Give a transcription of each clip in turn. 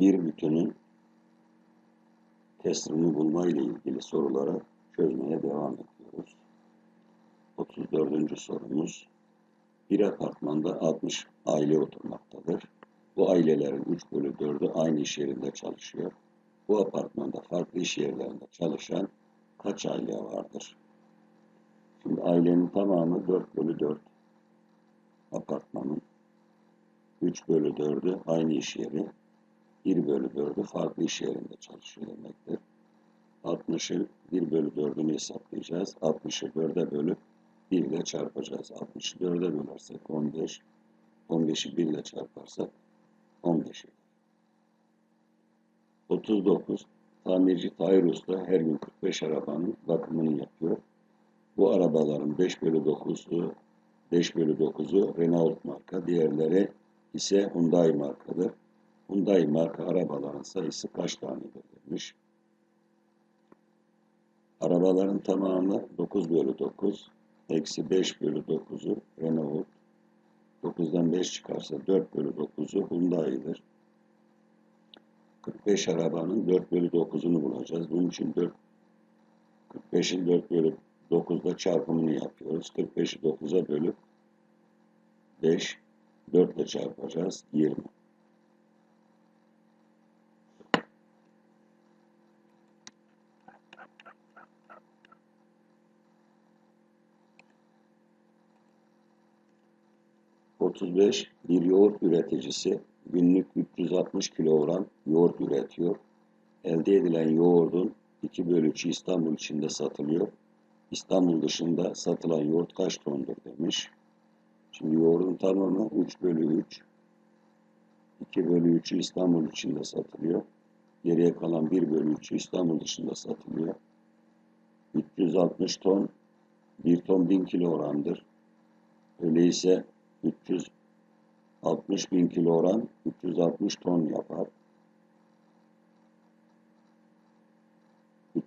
bir bütünün kesrini bulma ile ilgili soruları çözmeye devam ediyoruz. 34. sorumuz. Bir apartmanda 60 aile oturmaktadır. Bu ailelerin 3 bölü 4'ü aynı iş yerinde çalışıyor. Bu apartmanda farklı iş yerlerinde çalışan kaç aile vardır? Şimdi ailenin tamamı 4 bölü 4 apartmanın. 3 bölü 4'ü aynı iş yeri. 1 bölü 4'ü farklı iş yerinde çalışıyor demektir. 60'ı 1 bölü 4'ünü hesaplayacağız. 60'ı 4'e bölüp 1 ile çarpacağız. 60'ı 4'e bölersek 15. 15'i 1 ile çarparsak 15 eder. 39. Tamirci Tahir Usta her gün 45 arabanın bakımını yapıyor. Bu arabaların 5 bölü 9'u 5 bölü 9'u Renault marka, diğerleri ise Hyundai markadır. Hyundai marka arabaların sayısı kaç tanedir demiş. Arabaların tamamı 9 bölü 9, eksi 5 bölü 9'u Renault, 9'dan 5 çıkarsa 4 bölü 9'u Hyundai'dir. 45 arabanın 4 bölü 9'unu bulacağız. Bunun için 4, 45'in 4 bölü 9'da çarpımını yapıyoruz. 45'i 9'a bölüp 5, 4 ile çarpacağız. 20. Otuz beş bir yoğurt üreticisi günlük 360 kilogram yoğurt üretiyor. Elde edilen yoğurdun 2 bölü 3'ü İstanbul içinde satılıyor. İstanbul dışında satılan yoğurt kaç tondur demiş. Şimdi yoğurdun tamamı 3 bölü 3. 2 bölü 3'ü İstanbul içinde satılıyor. Geriye kalan 1 bölü 3'ü İstanbul dışında satılıyor. 360 ton, 1 ton 1000 kilogramdır. Öyleyse 360 bin kilogram 360 ton yapar.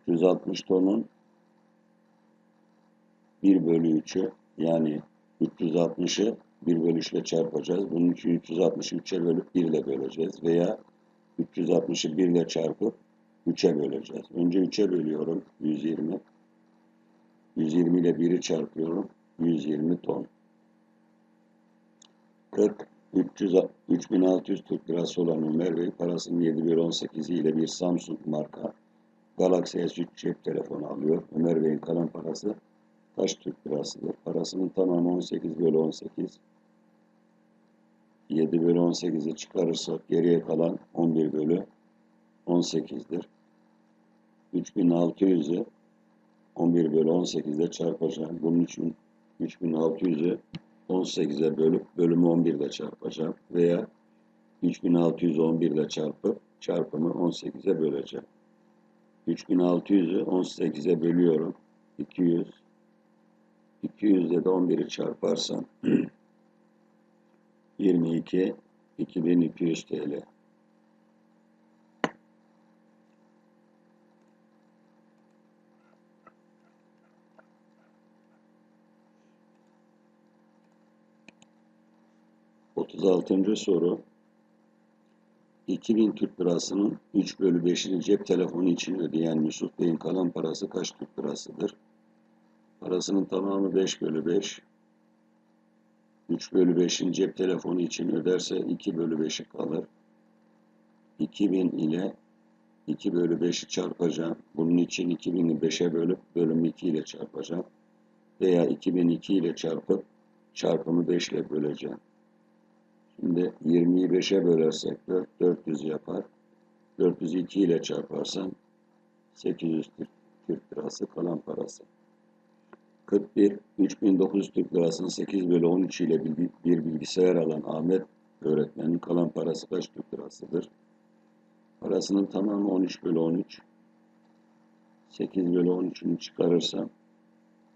360 tonun 1 bölü 3'ü yani 360'ı 1 bölü 3 ile çarpacağız. Bunun için 360'ı 3'e bölüp 1 ile böleceğiz. Veya 360'ı 1 ile çarpıp 3'e böleceğiz. Önce 3'e bölüyorum. 120. 120 ile 1'i çarpıyorum. 120 ton. 40. 300, 3600 Türk lirası olan Ömer Bey parasının 7 bölü 18'i ile bir Samsung marka Galaxy S3 cep telefonu alıyor. Ömer Bey'in kalan parası kaç Türk lirasıdır? Parasının tamamı 18 bölü 18. 7 bölü 18'i çıkarırsak geriye kalan 11 bölü 18'dir. 3600'ü 11 bölü 18 ile çarpacağım. Bunun için 3600'ü 18'e bölüp bölümü 11 ile çarpacağım. Veya 3611 ile çarpıp çarpımı 18'e böleceğim. 3600'ü 18'e bölüyorum. 200 200 ile de 11'i çarparsam 22 2200 TL. Otuz altıncı soru. 2000 Türk lirasının 3 bölü 5'ini cep telefonu için ödeyen Yusuf Bey'in kalan parası kaç Türk lirasıdır? Parasının tamamı 5 bölü 5. 3 bölü 5'in cep telefonu için öderse 2 bölü 5'i kalır. 2000 ile 2 bölü 5'i çarpacağım. Bunun için 2000'i 5'e bölüp bölümü 2 ile çarpacağım. Veya 2002 ile çarpıp çarpımı 5 ile böleceğim. Şimdi 20'yi 5'e bölersek 4, 400 yapar. 402 ile çarparsan 800 Türk, lirası kalan parası. 41, 3900 Türk lirasının 8 bölü 13 ile bir bilgisayar alan Ahmet öğretmenin kalan parası kaç Türk lirasıdır? Parasının tamamı 13 bölü 13. 8 bölü 13'ünü çıkarırsam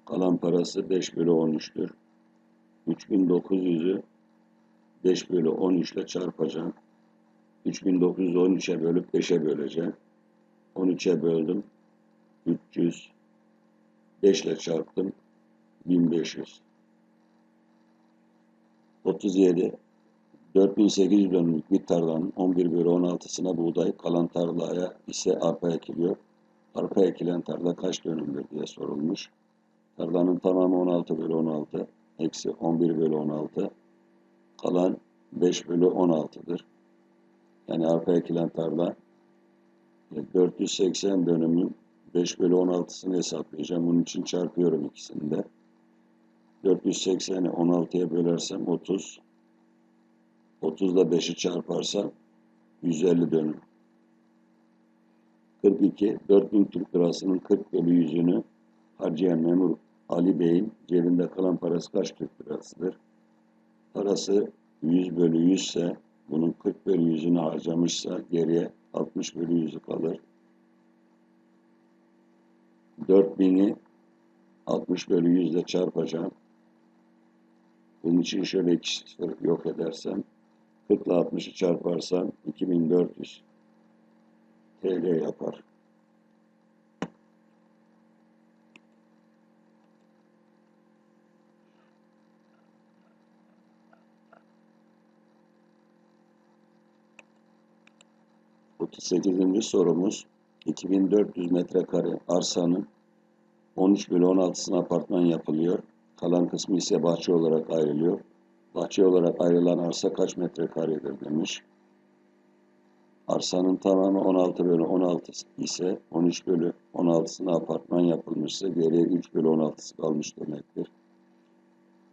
kalan parası 5 bölü 13'tür. 3900'ü 5 bölü 13 ile çarpacağım. 3913'e bölüp 5'e böleceğim. 13'e böldüm. 300. 5 ile çarptım. 1500. 37. 4800 dönümlük bir tarlanın 11 bölü 16'sına buğday, kalan tarlaya ise arpa ekiliyor. Arpa ekilen tarla kaç dönümdür diye sorulmuş. Tarlanın tamamı 16 bölü 16, eksi 11 bölü 16, kalan 5 bölü 16'dır. Yani arpa ekilen tarla e, 480 dönümün 5 bölü 16'sını hesaplayacağım. Bunun için çarpıyorum ikisini de. 480'i 16'ya bölersem 30. 30 ile 5'i çarparsam 150 dönüm. 42. 4000 Türk lirasının 40 bölü 100'ünü harcayan memur Ali Bey'in cebinde kalan parası kaç Türk lirasıdır? Parası 100 bölü 100 ise bunun 40 bölü 100'ünü harcamışsa geriye 60 bölü 100'ü kalır. 4000'i 60 bölü 100 ile çarpacağım. Bunun için şöyle iki sıfır yok edersem 40 ile 60'ı çarparsam 2400 TL yapar. Otuz sekizinci sorumuz 2400 metrekare arsanın 13 bölü 16'sına apartman yapılıyor. Kalan kısmı ise bahçe olarak ayrılıyor. Bahçe olarak ayrılan arsa kaç metrekaredir demiş. Arsanın tamamı 16 bölü 16 ise 13 bölü 16'sına apartman yapılmışsa geriye 3 bölü 16'sı kalmış demektir.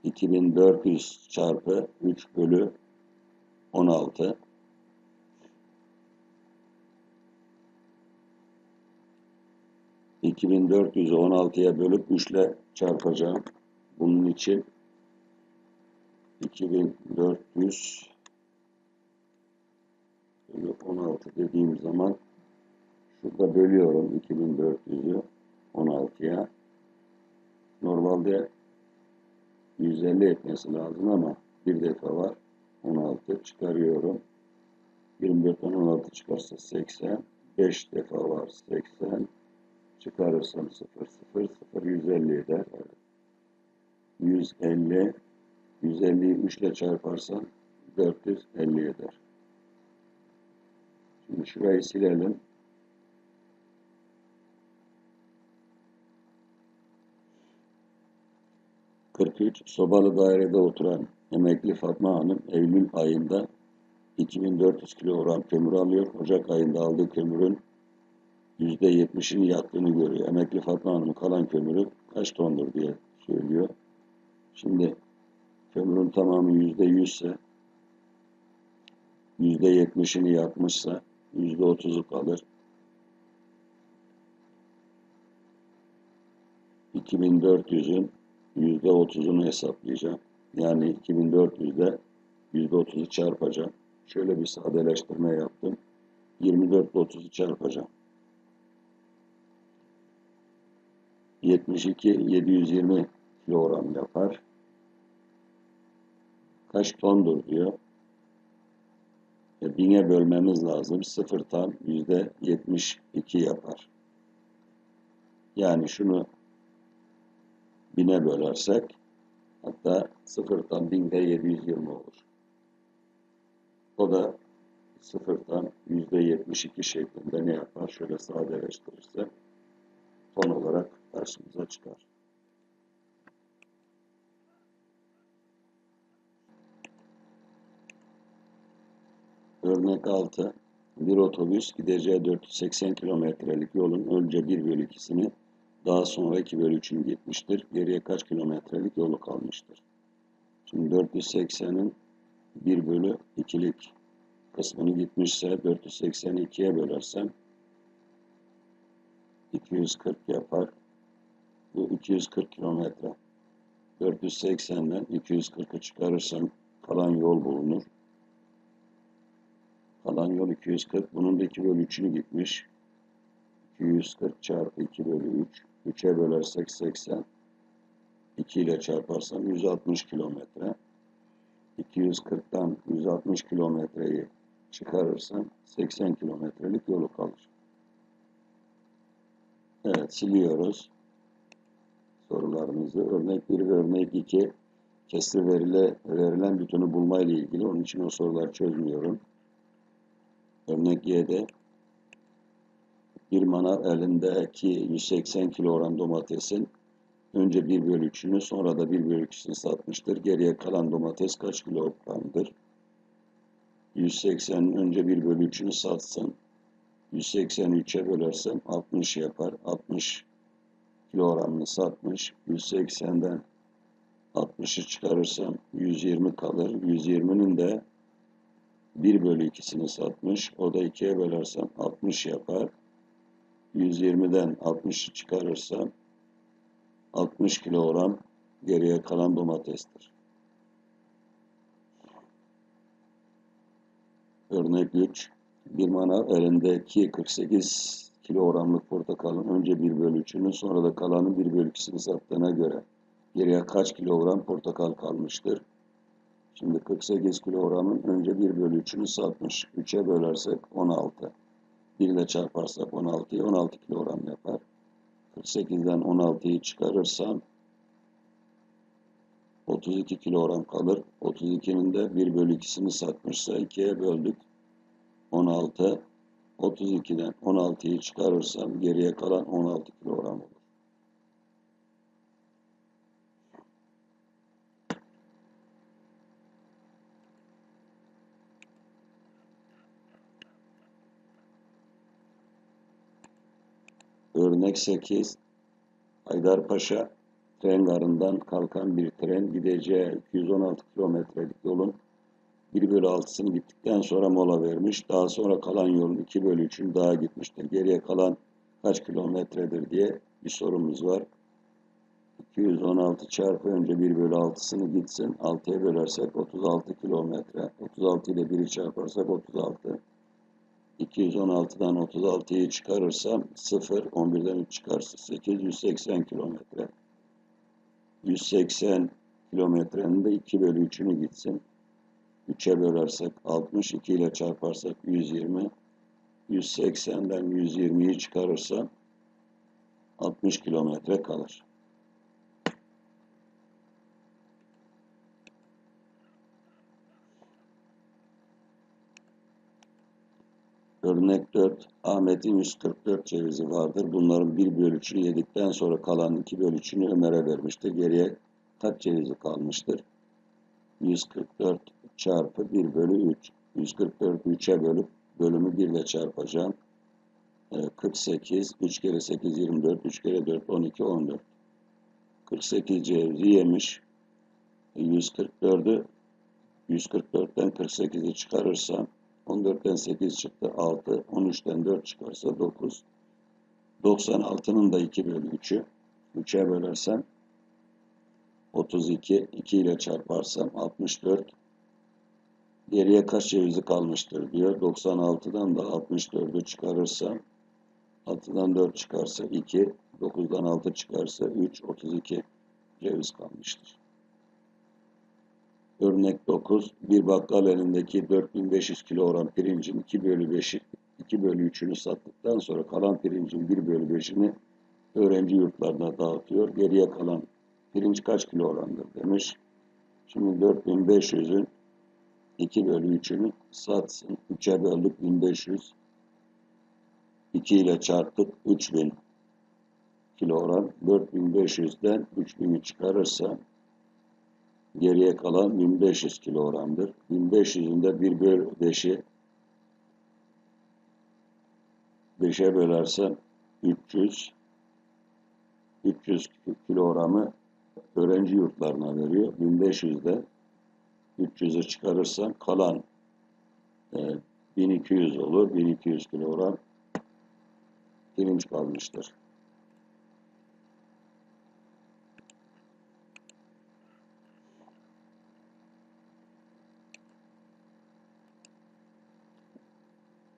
2400 çarpı 3 bölü 16 2400'ü 16'ya bölüp 3 ile çarpacağım. Bunun için 2400 bölü 16 dediğim zaman şurada bölüyorum 2400'ü 16'ya. Normalde 150 etmesi lazım ama bir defa var. 16 çıkarıyorum. 24'ten 16 çıkarsa 80. 5 defa var 80. Çıkarırsam 0 0 0 150 eder. 150 150'yi 3 ile çarparsam 450 eder. Şimdi şurayı silelim. ...43 sobalı dairede oturan emekli Fatma Hanım Eylül ayında 2400 kilogram kömür alıyor. Ocak ayında aldığı kömürün %70'ini yaktığını görüyor. Emekli Fatma Hanım'ın kalan kömürü kaç tondur diye söylüyor. Şimdi kömürün tamamı %100 ise %70'ini yakmışsa %30'u kalır. 2400'ün %30'unu hesaplayacağım. Yani 2400'de %30'u çarpacağım. Şöyle bir sadeleştirme yaptım. 24 ile 30'u çarpacağım. 72 720 kilogram yapar. Kaç tondur diyor. E, bine bölmemiz lazım. Sıfırtan yüzde 72 yapar. Yani şunu bine bölersek hatta sıfırtan binde 720 olur. O da sıfırtan yüzde 72 şeklinde ne yapar? Şöyle sadeleştirirse karşımıza çıkar. Örnek 6. Bir otobüs gideceği 480 kilometrelik yolun önce 1 bölü 2'sini daha sonra 2 bölü 3'ünü gitmiştir. Geriye kaç kilometrelik yolu kalmıştır? Şimdi 480'in 1 bölü 2'lik kısmını gitmişse 480'i 2'ye bölersem 240 yapar. Bu 240 kilometre. 480'den 240'ı çıkarırsam kalan yol bulunur. Kalan yol 240. Bunun da 2 bölü 3'ünü gitmiş. 240 çarpı 2 bölü 3. 3'e bölersek 80. 2 ile çarparsam 160 kilometre. 240'tan 160 kilometreyi çıkarırsam 80 kilometrelik yolu kalır. Evet siliyoruz sorularımızı. Örnek 1 ve örnek 2 kesir verile, verilen bütünü bulma ile ilgili. Onun için o soruları çözmüyorum. Örnek Y'de bir manav elindeki 180 kilogram domatesin önce 1 bölü 3'ünü sonra da 1 bölü 2'sini satmıştır. Geriye kalan domates kaç kilogramdır? 180 önce 1 bölü 3'ünü satsın. 183'e bölersem 60 yapar. 60 kilogramını satmış. 180'den 60'ı çıkarırsam 120 kalır. 120'nin de 1 bölü 2'sini satmış. O da 2'ye bölersem 60 yapar. 120'den 60'ı çıkarırsam 60 kilogram geriye kalan domatestir. Örnek 3. Bir manav elindeki 48 kilogramlık portakalın önce 1 bölü 3'ünü sonra da kalanın 1 bölü 2'sini sattığına göre geriye kaç kilogram portakal kalmıştır? Şimdi 48 kilogramın önce 1 bölü 3'ünü satmış. 3'e bölersek 16. 1 ile çarparsak 16'yı 16 kilogram yapar. 48'den 16'yı çıkarırsam 32 kilogram kalır. 32'nin de 1 bölü 2'sini satmışsa 2'ye böldük. 16. 32'den 16'yı çıkarırsam geriye kalan 16 kilogram olur. Örnek 8. Haydarpaşa tren garından kalkan bir tren gideceği 216 kilometrelik yolun 1 bölü 6'sını gittikten sonra mola vermiş. Daha sonra kalan yolun 2 bölü 3'ünü daha gitmiştir. Geriye kalan kaç kilometredir diye bir sorumuz var. 216 çarpı önce 1 bölü 6'sını gitsin. 6'ya bölersek 36 kilometre. 36 ile 1'i çarparsak 36. 216'dan 36'yı çıkarırsam 0, 11'den 3 çıkarsa 8, 180 kilometre. 180 kilometrenin de 2 bölü 3'ünü gitsin. 3'e bölersek 60, 2 ile çarparsak 120. 180'den 120'yi çıkarırsam 60 kilometre kalır. Örnek 4. Ahmet'in 144 cevizi vardır. Bunların 1 bölü 3'ünü yedikten sonra kalan 2 bölü 3'ünü Ömer'e vermiştir. Geriye kaç cevizi kalmıştır? 144 çarpı 1 bölü 3. 144 3'e bölüp bölümü 1 ile çarpacağım. 48, 3 kere 8, 24, 3 kere 4, 12, 14. 48 cevizi yemiş. 144'ü 144'ten 48'i çıkarırsam 14'ten 8 çıktı 6, 13'ten 4 çıkarsa 9. 96'nın da 2 bölü 3'ü 3'e bölersem 32, 2 ile çarparsam 64. Geriye kaç cevizi kalmıştır diyor. 96'dan da 64'ü çıkarırsam 6'dan 4 çıkarsa 2, 9'dan 6 çıkarsa 3, 32 ceviz kalmıştır. Örnek 9. Bir bakkal elindeki 4500 kilogram pirincin 2 bölü 5'i 2 bölü 3'ünü sattıktan sonra kalan pirincin 1 bölü 5'ini öğrenci yurtlarına dağıtıyor. Geriye kalan pirinç kaç kilogramdır demiş. Şimdi 4500'ün 2 bölü 3'ünü satsın. 3'e böldük 1500. 2 ile çarptık 3000 kilogram. 4500'den 3000'i çıkarırsa geriye kalan 1500 kilogramdır. 1500'ün de 1 bölü 5'i 5'e bölersem 300 300 kilogramı öğrenci yurtlarına veriyor. 1500'de 300'ü çıkarırsam kalan e, 1200 olur. 1200 kilogram pirinç kalmıştır.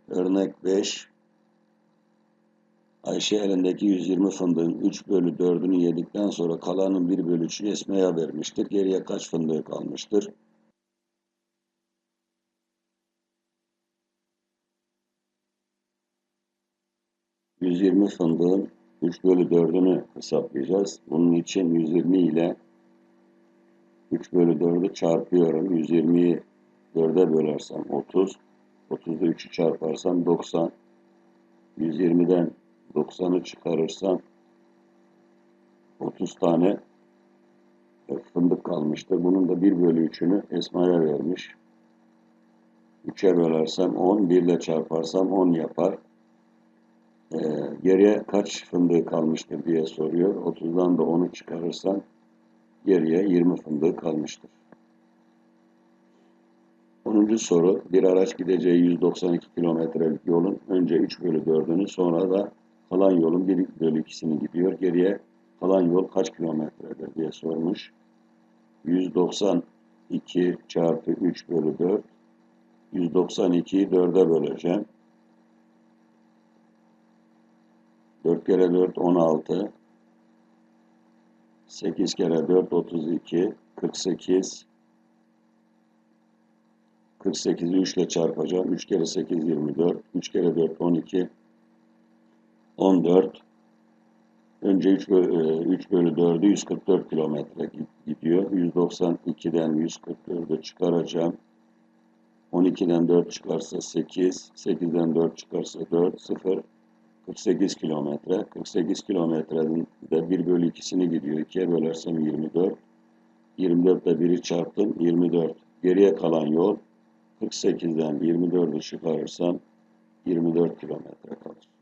Örnek 5. Ayşe elindeki 120 fındığın 3 bölü 4'ünü yedikten sonra kalanın 1 bölü 3'ünü Esma'ya vermiştir. Geriye kaç fındığı kalmıştır? ...120 fındığın 3 bölü 4'ünü hesaplayacağız. Bunun için 120 ile 3 bölü 4'ü çarpıyorum. 120'yi 4'e bölersem 30. 30'da 3'ü çarparsam 90. 120'den 90'ı çıkarırsam 30 tane e, fındık kalmıştı. Bunun da 1 bölü 3'ünü Esma'ya vermiş. 3'e bölersem 10, 1 ile çarparsam 10 yapar. Ee, geriye kaç fındığı kalmıştır diye soruyor. 30'dan da 10'u çıkarırsam geriye 20 fındığı kalmıştır. 10. soru. Bir araç gideceği 192 kilometrelik yolun önce 3 bölü 4'ünü sonra da kalan yolun 1 bölü 2'sini gidiyor. Geriye kalan yol kaç kilometredir diye sormuş. 192 çarpı 3 bölü 4 192'yi 4'e böleceğim. 4 kere 4 16 8 kere 4 32 48 48'i 3 ile çarpacağım. 3 kere 8 24 3 kere 4 12 14 Önce 3 bölü, 3 bölü 4'ü 144 kilometre gidiyor. 192'den 144'ü çıkaracağım. 12'den 4 çıkarsa 8, 8'den 4 çıkarsa 4, 0, 48 kilometre. 48 kilometrenin de 1 bölü 2'sini gidiyor. 2'ye bölersem 24. 24 ile 1'i çarptım. 24. Geriye kalan yol 48'den 24'ü çıkarırsam 24 kilometre kalır.